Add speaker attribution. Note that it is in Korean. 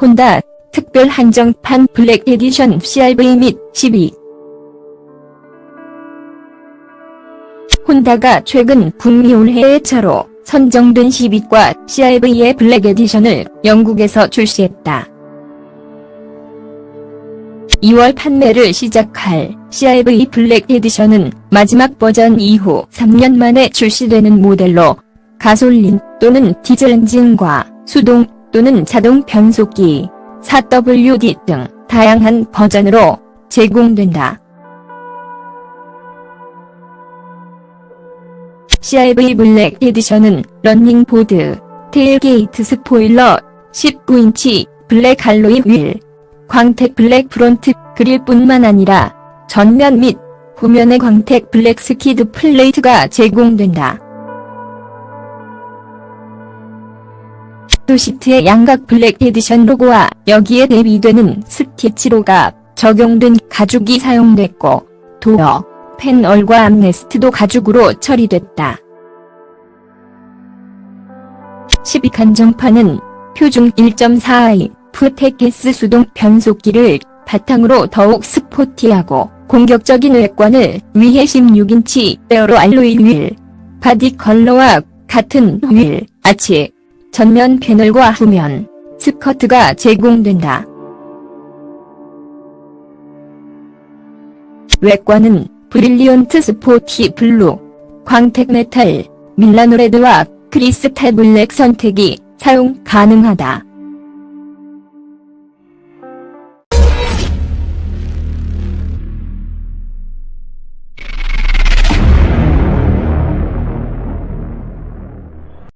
Speaker 1: 혼다 특별 한정판 블랙 에디션 CRV 및 12 혼다가 최근 북미 올해의 차로 선정된 10위과 CRV의 블랙 에디션을 영국에서 출시했다. 2월 판매를 시작할 CRV 블랙 에디션은 마지막 버전 이후 3년 만에 출시되는 모델로 가솔린 또는 디젤 엔진과 수동 또는 자동 변속기, 4WD 등 다양한 버전으로 제공된다. CRV 블랙 에디션은 러닝보드, 테일게이트 스포일러, 19인치 블랙 알로이 휠, 광택 블랙 프론트 그릴뿐만 아니라 전면 및 후면의 광택 블랙 스키드 플레이트가 제공된다. 또 시트의 양각 블랙 에디션 로고와 여기에 대비되는 스티치로가 적용된 가죽이 사용됐고 도어, 패널과 암레스트도 가죽으로 처리됐다. 12 간정판은 표준 1.4i 푸테키스 수동 변속기를 바탕으로 더욱 스포티하고 공격적인 외관을 위해 16인치 에어로 알로이 휠, 바디 컬러와 같은 휠, 아치, 전면 패널과 후면, 스커트가 제공된다. 외관은 브릴리언트 스포티 블루, 광택 메탈, 밀라노 레드와 크리스탈 블랙 선택이 사용 가능하다.